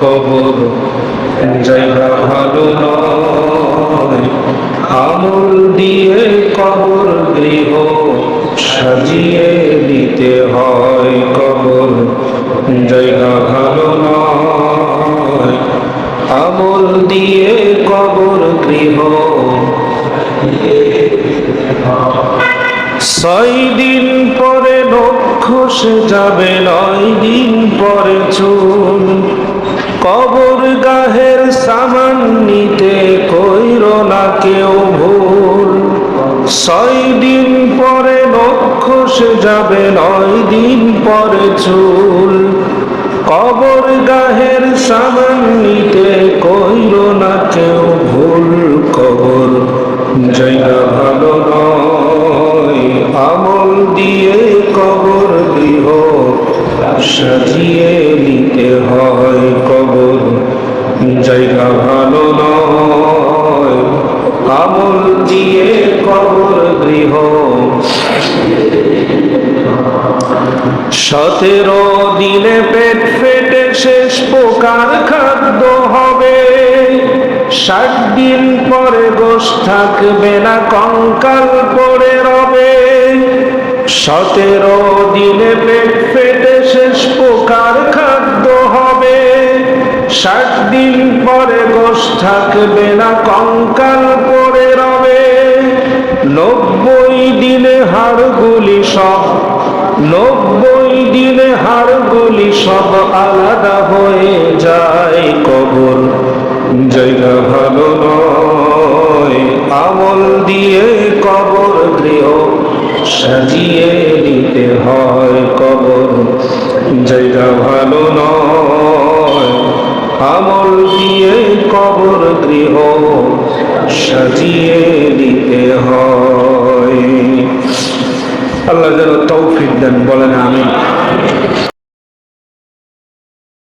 কবর জায়গা ভালো আমল দিয়ে কবর গৃহ সাজিয়ে দিতে হয় কবর জায়গা ভালো আমল দিয়ে কবর গৃহ ছয় দিন পরে নক্ষসে যাবে, নয় দিন পরে চুল কবর গাহের সামান নিতে কইর না কেউ ভুল। ছয় দিন পরে নক্ষসে যাবে, নয় দিন পরে চুল। কবর গাহের সামান নিতে কইর না কেউ ভুল। কবর জায়গা ভালো নয়, আমল দিয়ে কবর গৃহ সাজিয়ে নিতে হয়। গৃহ সতেরো দিনে পেট ফেটে শেষ পোকার খাদ্য হবে। ষাট দিন পরে গোশ থাকবে না, কঙ্কাল পড়ে রবে। সতেরো দিনে পেট ফেটে শেষ পোকার খাদ্য হবে। ষাট দিন পরে গোশ থাকবে না, কঙ্কাল পড়ে রবে। নব্বই দিনে হাড়গুলি সব, নব্বই দিনে হাড়গুলি সব আলাদা হয়ে যায় কবর জায়গা ভালো নয়, আমল দিয়ে কবর গৃহ সাজিয়ে নিতে হয় কবর। জায়গা ভালো নয়, আমল দিয়ে কবর গৃহ সাজিয়ে নিতে যেন তৌফিক দেন বলেন আমি